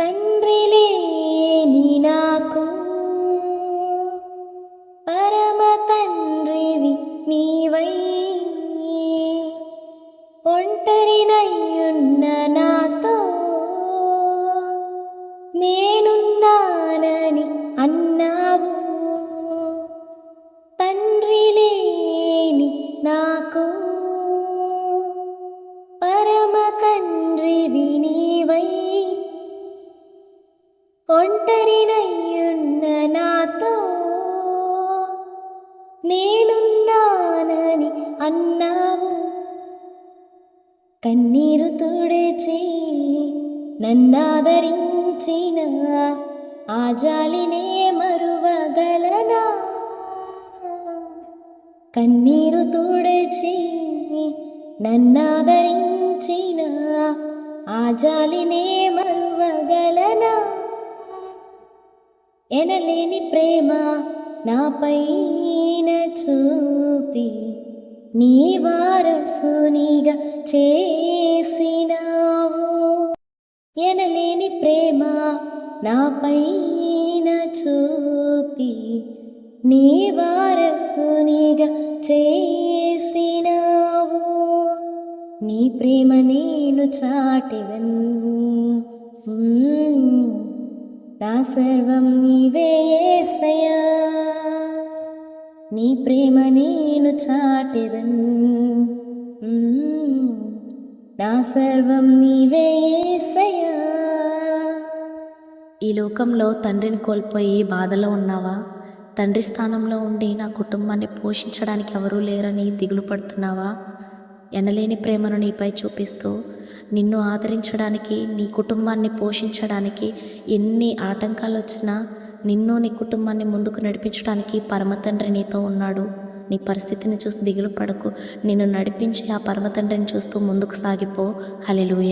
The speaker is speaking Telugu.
తండ్రి లేని నాకు. పరమ తండ్రివి నీవై. ఒంటరినయ్యున్న నాతో నేనున్నానని అన్నా. ఒంటరినయ్యున్న నాతో నేనున్నానని అన్నావు. కన్నీరు తుడిచి నన్నాదరించిన ఆ జాలినే మరువగలనా? కన్నీరు తుడిచి నన్నాదరించిన ఆ జాలినే మరువగలనా? ఎనలేని ప్రేమ నాపైన చూపి నీ వారసునిగా చేసినావు. ఎనలేని ప్రేమ నాపైన చూపి నీ వారసునిగా చేసినావు. నీ ప్రేమ నేను చాటెదన్. మ్మ్. నా సర్వం నీవే నీ ప్రేమ నేను చాటెదన్. నా సర్వం నీవే ఈ లోకంలో తండ్రిని కోల్పోయి బాధలో ఉన్నావా? తండ్రి స్థానంలో ఉండి నా కుటుంబాన్ని పోషించడానికి ఎవరూ లేరని దిగులు పడుతున్నావా? ఎనలేని ప్రేమను నీపై చూపిస్తూ నిన్ను ఆదరించడానికి నీ కుటుంబాన్ని పోషించడానికి ఎన్ని ఆటంకాలు వచ్చినా నిన్ను నీ కుటుంబాన్ని ముందుకు నడిపించడానికి పరమతండ్రి నీతో ఉన్నాడు. నీ పరిస్థితిని చూసి దిగులు పడకు. నిన్ను నడిపించి ఆ పరమతండ్రిని చూస్తూ ముందుకు సాగిపో. హలెలూయ